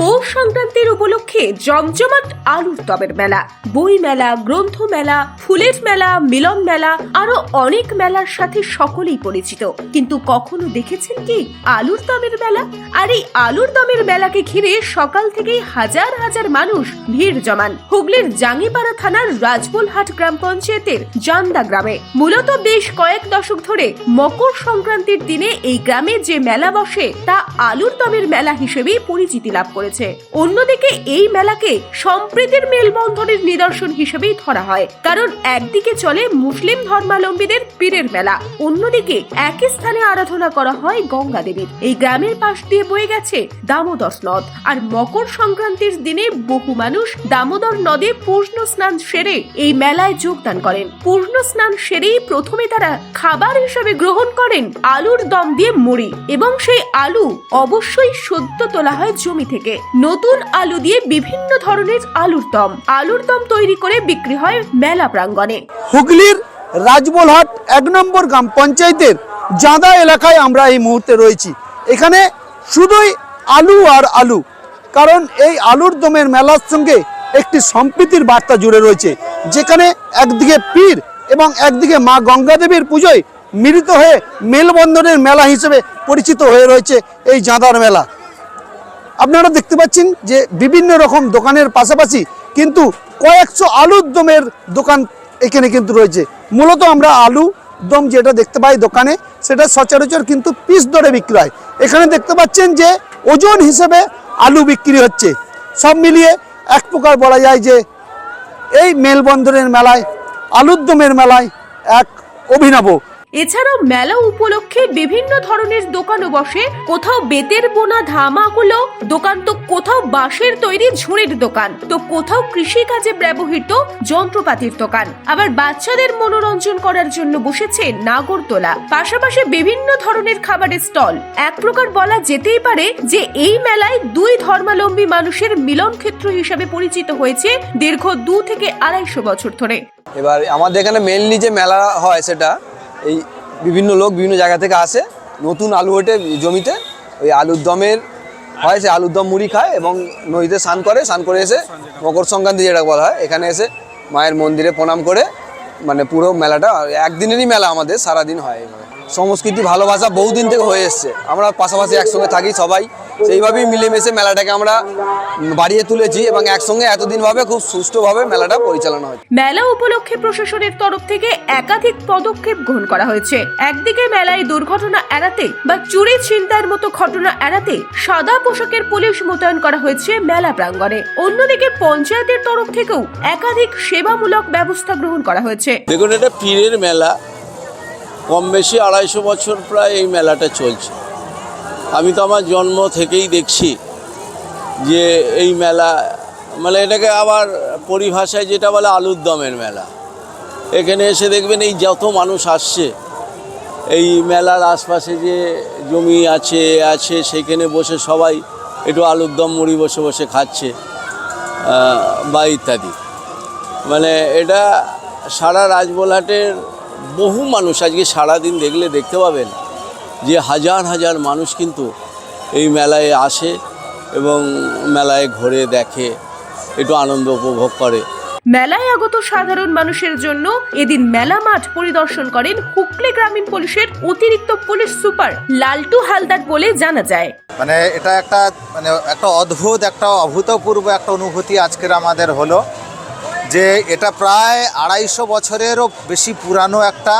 পৌষ সংক্রান্তির উপলক্ষে জমজমাট আলুর তবের মেলা, বই মেলা, গ্রন্থ মেলা, ফুলের মেলা, মিলন মেলা, আরও অনেক মেলার সাথে সকলেই পরিচিত। কিন্তু কখনো দেখেছেন কি আলুর দমের মেলা? আর এই আলুর দমের মেলাকে ঘিরে সকাল থেকেই হাজার হাজার মানুষ ভিড় জমান। হুগলির জাঙ্গিপাড়া থানার রাজবোলহাট গ্রাম পঞ্চায়েতের জান্দা গ্রামে। মূলত বেশ কয়েক দশক ধরে মকর সংক্রান্তির দিনে এই গ্রামে যে মেলা বসে, তা আলুর দমের মেলা হিসেবেই পরিচিতি লাভ করেছে অন্যদিকে এই মেলাকে সম্প্রীতির মেলবন্ধনের নিদর্শন হিসেবেই ধরা হয়। কারণ একদিকে চলে মুসলিম ধর্মাবলম্বীদের পীরের মেলা, অন্যদিকে একই স্থানে আরাধনা করা হয় গঙ্গা দেবীর। এই গ্রামের পাশ দিয়ে বয়ে গেছে দামোদর নদ। আর মকর সংক্রান্তির দিনে বহু মানুষ দামোদর নদে পূর্ণ স্নান সেরে এই মেলায় যোগদান করেন। পূর্ণ স্নান সেরেই প্রথমে তারা খাবার হিসেবে গ্রহণ করেন আলুর দম দিয়ে মুড়ি এবং সেই আলু অবশ্যই সদ্য তোলা হয় জমি থেকে। নতুন আলু দিয়ে বিভিন্ন ধরনের আলুর দম। আলুর দম তৈরি করে বিক্রি হয় মেলা প্রাঙ্গণে। হুগলির রাজবোলহাট এক নম্বর গ্রাম পঞ্চায়েতের জাঁদা এলাকায় আমরা এই মুহূর্তে রয়েছি। এখানে শুধুই আলু আর আলু, কারণ এই আলুর দমের মেলার সঙ্গে একটি সম্প্রীতির বার্তা জুড়ে রয়েছে, যেখানে একদিকে পীর এবং একদিকে মা গঙ্গা দেবীর পুজোয় মিলিত হয়ে মেলবন্ধনের মেলা হিসেবে পরিচিত হয়ে রয়েছে এই জাঁদার মেলা। আপনারা দেখতে পাচ্ছেন যে বিভিন্ন রকম দোকানের পাশাপাশি কিন্তু কয়েকশো আলুর দমের দোকান এখানে কিন্তু রয়েছে। মূলত আমরা আলু দম যেটা দেখতে পাই দোকানে, সেটা সচরাচর কিন্তু পিস দরে বিক্রি হয় এখানে দেখতে পাচ্ছেন যে ওজন হিসেবে আলু বিক্রি হচ্ছে। সব মিলিয়ে এক প্রকার বলা যায় যে এই মেলবন্দরের মেলায়, আলুর দমের মেলায় এক অভিনব এছাড়াও মেলা উপলক্ষে বিভিন্ন ধরনের দোকানও বসে। কোথাও বেতের বোনা ধামাগুলো দোকান তো কোথাও বাঁশের তৈরি ঝুড়ির দোকান। তো কোথাও কৃষি কাজে ব্যবহৃত যন্ত্রপাতির দোকান। আবার বাচ্চাদের মনোরঞ্জন করার জন্য বসেছে নাগরতলা। পাশাপাশি বিভিন্ন ধরনের খাবারের স্টল। এক প্রকার বলা যেতেই পারে যে এই মেলায় দুই ধর্মাবলম্বী মানুষের মিলন ক্ষেত্র হিসাবে পরিচিত হয়েছে দীর্ঘ দু থেকে আড়াইশো বছর ধরে। এবার আমাদের এখানে মেনলি যে মেলা হয় সেটা এই বিভিন্ন লোক বিভিন্ন জায়গা থেকে আসে। নতুন আলু ওঠে জমিতে। ওই আলুর দমের হয়, সে আলুর দম মুড়ি খায় এবং নদীতে স্নান করে স্নান করে এসে মকর সংক্রান্তি যেটা বলা হয়, এখানে এসে মায়ের মন্দিরে প্রণাম করে মানে পুরো মেলাটা, একদিনেরই মেলা আমাদের, সারাদিন হয় সংস্কৃতি ভালোবাসা বহুদিন থেকে হয়ে এসছে। আমরা পাশাপাশি একসঙ্গে থাকি সবাই। সেইভাবেই মিলেমিশে মেলাটাকে আমরা বাড়িয়ে তুলেছি এবং একসঙ্গে এতদিনভাবে খুব সুষ্ঠুভাবে মেলাটা পরিচালনা হয় মেলা উপলক্ষে প্রশাসনের তরফ থেকে একাধিক পদক্ষেপ গ্রহণ করা হয়েছে। একদিকে মেলায় দুর্ঘটনা এড়াতে বা চুরি ছিনতাইয়ের মতো ঘটনা এড়াতে সাদা পোশাকের পুলিশ মোতায়েন করা হয়েছে মেলা প্রাঙ্গণে। অন্যদিকে পঞ্চায়েতের তরফ থেকেও একাধিক সেবামূলক ব্যবস্থা গ্রহণ করা হয়েছে। দেখুন, এটা পীরের মেলা। কম বেশি আড়াইশো বছর প্রায় এই মেলাটা চলছে। আমি তো আমার জন্ম থেকেই দেখছি যে এই মেলা মানে এটাকে আবার পরিভাষায় যেটা বলে আলুর দমের মেলা। এখানে এসে দেখবেন এই যত মানুষ আসছে, এই মেলার আশপাশে যে জমি আছে আছে সেখানে বসে সবাই একটু আলুর দম মুড়ি বসে বসে খাচ্ছে বা ইত্যাদি। মানে এটা সারা রাজবোলহাটের বহু মানুষ আজকে সারাদিন দেখলে দেখতে পাবেন যে হাজার হাজার মানুষ কিন্তু এই মেলায় আসে এবং মেলায় ঘুরে দেখে একটু আনন্দ উপভোগ করে। মেলায় আগত সাধারণ মানুষের জন্য এদিন মেলা মাঠ পরিদর্শন করেন হুগলি গ্রামীণ পুলিশের অতিরিক্ত পুলিশ সুপার লালটু হালদার বলে জানা যায়। মানে এটা একটা মানে একটা অদ্ভুত একটা অভূতপূর্ব একটা অনুভূতি আজকের আমাদের হলো। যে এটা প্রায় আড়াইশো বছরেরও বেশি পুরানো একটা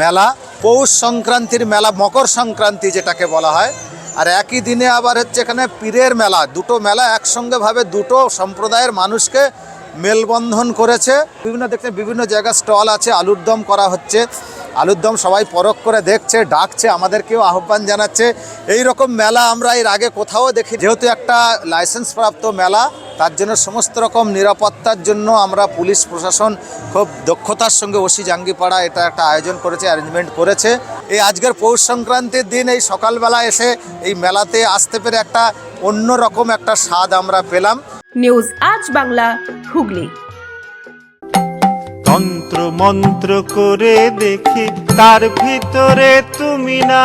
মেলা। পৌষ সংক্রান্তির মেলা, মকর সংক্রান্তি যেটাকে বলা হয়। আর একই দিনে আবার হচ্ছে এখানে পীরের মেলা, দুটো মেলা একসঙ্গেভাবে দুটো সম্প্রদায়ের মানুষকে মেলবন্ধন করেছে। বিভিন্ন দেখতে বিভিন্ন জায়গায় স্টল আছে, আলুর দম করা হচ্ছে। আলুর দম সবাই পরখ করে দেখছে, ডাকছে, আমাদেরকেও আহ্বান জানাচ্ছে। এই রকম মেলা আমরা এর আগে কোথাও দেখি যেহেতু একটা লাইসেন্সপ্রাপ্ত মেলা তার জন্য সমস্ত রকম নিরাপত্তার জন্য আমরা পুলিশ প্রশাসন খুব দক্ষতার সঙ্গে ওসি জাঙ্গিপাড়া এটা একটা আয়োজন করেছে অ্যারেঞ্জমেন্ট করেছে। এই আজকের পৌষ সংক্রান্তির দিন এই সকালবেলা এসে এই মেলাতে আসতে পেরে একটা অন্য রকম একটা স্বাদ আমরা পেলাম। নিউজ আজ বাংলা হুগলি। তন্ত্র মন্ত্র করে দেখি তার ভিতরে তুমি না।